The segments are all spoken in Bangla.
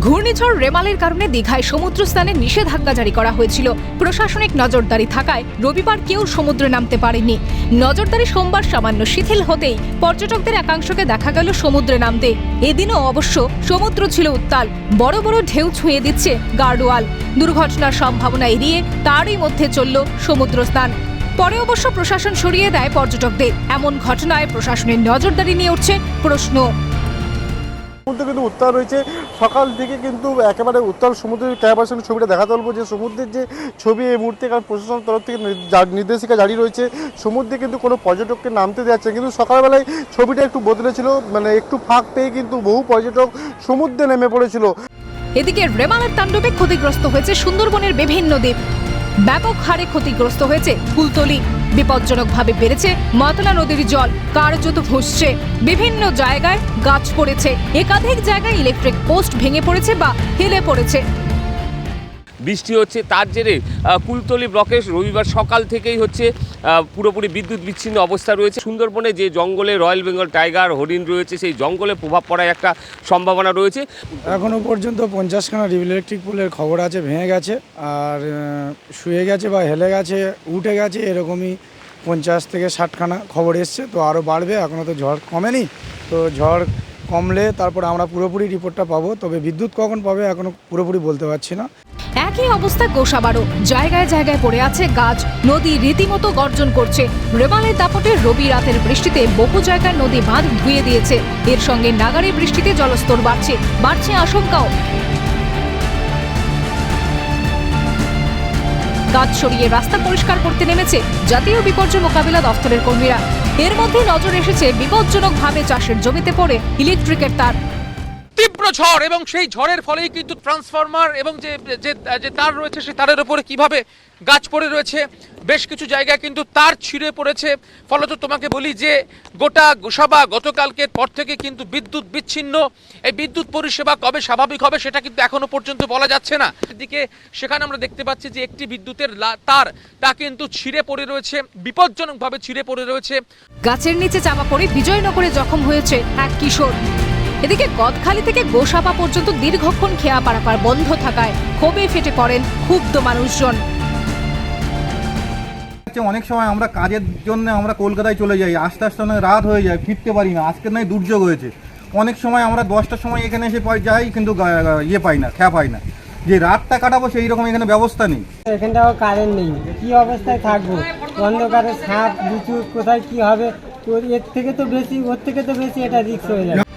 ঘূর্ণিঝড় রেমালের কারণে দীঘায় সমুদ্র স্নানে নিষেধাজ্ঞা জারি করা হয়েছিল। প্রশাসনিক নজরদারি থাকায় রবিবার কেউ সমুদ্রে নামতে পারেনি নজরদারি সোমবার সামান্য শিথিল হতেই পর্যটকদের একাংশকে দেখা গেল সমুদ্রে নামতে। এদিনও অবশ্য সমুদ্র ছিল উত্তাল। বড় বড় ঢেউ ছুঁয়ে দিচ্ছে গার্ডওয়াল। দুর্ঘটনার সম্ভাবনা এড়িয়ে তারই মধ্যে চলল সমুদ্র স্নান পরে অবশ্য প্রশাসন সরিয়ে দেয় পর্যটকদের। এমন ঘটনায় প্রশাসনের নজরদারি নিয়ে উঠছে প্রশ্ন। সমুদ্র কিন্তু উত্তাল রয়েছে। সকাল থেকে কিন্তু একেবারে উত্তাল সমুদ্রের ক্যামেরার সঙ্গে ছবিটা দেখা তুলবো যে সমুদ্রের যে ছবি এই মুহূর্তে কারণ প্রশাসনের তরফ থেকে নির্দেশিকা জারি রয়েছে, সমুদ্রে কিন্তু কোনো পর্যটককে নামতে যাচ্ছে কিন্তু সকালবেলায় ছবিটা একটু বদলেছিল মানে একটু ফাঁক পেয়ে কিন্তু বহু পর্যটক সমুদ্রে নেমে পড়েছিল। এদিকে রেমালের তাণ্ডবে ক্ষতিগ্রস্ত হয়েছে সুন্দরবনের বিভিন্ন দ্বীপ। ব্যাপক হারে ক্ষতিগ্রস্ত হয়েছে কুলতলি বিপজ্জনকভাবে বেড়েছে। মাতলা নদীর জল কার্যত ভসছে বিভিন্ন জায়গায় গাছ পড়েছে। একাধিক জায়গায় ইলেকট্রিক পোস্ট ভেঙে পড়েছে বা হেলে পড়েছে। বৃষ্টি হচ্ছে, তার জেরে কুলতলি ব্লকে রবিবার সকাল থেকেই হচ্ছে পুরোপুরি বিদ্যুৎ বিচ্ছিন্ন অবস্থা রয়েছে। সুন্দরবনে যে জঙ্গলে রয়্যাল বেঙ্গল টাইগার, হরিণ রয়েছে, সেই জঙ্গলে প্রভাব পড়ার একটা সম্ভাবনা রয়েছে। এখনও পর্যন্ত পঞ্চাশখানা ইলেকট্রিক পোলের খবর আছে, ভেঙে গেছে, আর শুয়ে গেছে বা হেলে গেছে, উঠে গেছে, এরকমই পঞ্চাশ থেকে ষাটখানা খবর এসছে। তো আরও বাড়বে এখনও তো ঝড় কমেনি। তো ঝড় কমলে তারপর আমরা পুরোপুরি রিপোর্টটা পাবো, তবে বিদ্যুৎ কখন পাবে এখনও পুরোপুরি বলতে পারছি না। একই অবস্থা গোসাবারও। জায়গায় জায়গায় পড়ে আছে গাছ, নদী রীতিমতো গর্জন করছে। রেমালের দাপটে রবি রাতের বৃষ্টিতে বহু জায়গায় নদী বাঁধ ধুয়ে দিয়েছে। এর সঙ্গে নাগারে বৃষ্টিতে জলস্তর বাড়ছে বাড়ছে আশঙ্কাও। গাছ সরিয়ে রাস্তা পরিষ্কার করতে নেমেছে জাতীয় বিপর্যয় মোকাবিলা দফতরের কর্মীরা। এর মধ্যে নজর এসেছে বিপজ্জনকভাবে চাষের জমিতে পড়ে ইলেকট্রিকের তার। তীব্র ঝড় এবং সেই ঝড়ের ফলেই কিন্তু ট্রান্সফরমার এবং যে যে তার রয়েছে সেই তারের উপরে কীভাবে গাছ পড়ে রয়েছে, বেশ কিছু জায়গায় কিন্তু তার ছিঁড়ে পড়েছে। ফলত তোমাকে বলি যে, গোটা গোসাবা গতকালকের পর থেকে কিন্তু বিদ্যুৎ বিচ্ছিন্ন। এই বিদ্যুৎ পরিষেবা কবে স্বাভাবিক হবে সেটা কিন্তু এখনও পর্যন্ত বলা যাচ্ছে না। এদিকে সেখানে আমরা দেখতে পাচ্ছি যে একটি বিদ্যুতের তার, তা কিন্তু ছিঁড়ে পড়ে রয়েছে, বিপজ্জনকভাবে ছিঁড়ে পড়ে রয়েছে। গাছের নিচে চাপা পড়ে বিজয়নগরে জখম হয়েছে এক কিশোর। এদিকে গদখালি থেকে গোসাপা পর্যন্ত দীর্ঘক্ষণ খেয়া পারাপার বন্ধ থাকায় ক্ষোভে ফেটে পড়েন ক্ষুব্ধ মানুষজন। অনেক সময় আমরা কাজের জন্য আমরা কলকাতায় চলে যাই আস্তে আস্তে অনেক রাত হয়ে যায় ফিরতে পারি না আজকে নয় দুর্যোগ হয়েছে। অনেক সময় আমরা দশটার সময় এখানে এসে পাই- যাই কিন্তু ইয়ে পাই না খেয়া পাই না। যে রাতটা কাটাবো সেই রকম এখানে ব্যবস্থা নেই। এখানটাও কারেন্ট নেই। কি অবস্থায় থাকব? অন্ধকারে সাপ লিচু কোথায় কি হবে? এর থেকে তো বেশি ওর থেকে তো বেশি এটা রিক্স হয়ে যাবে।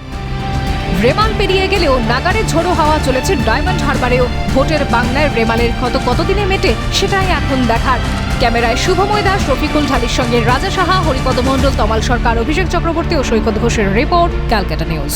রেমাল পেরিয়ে গেলেও নাগারে ঝোড়ো হাওয়া চলেছে ডায়মন্ড হারবারেও। ভোটের বাংলায় রেমালের ক্ষত কতদিনে মেটে সেটাই এখন দেখার। ক্যামেরায় শুভময় দাস, রফিকুল ঢালির সঙ্গে রাজা সাহা, হরিপদ মণ্ডল, তমাল সরকার, অভিষেক চক্রবর্তী ও সৈকত ঘোষের রিপোর্ট, ক্যালকাটা নিউজ।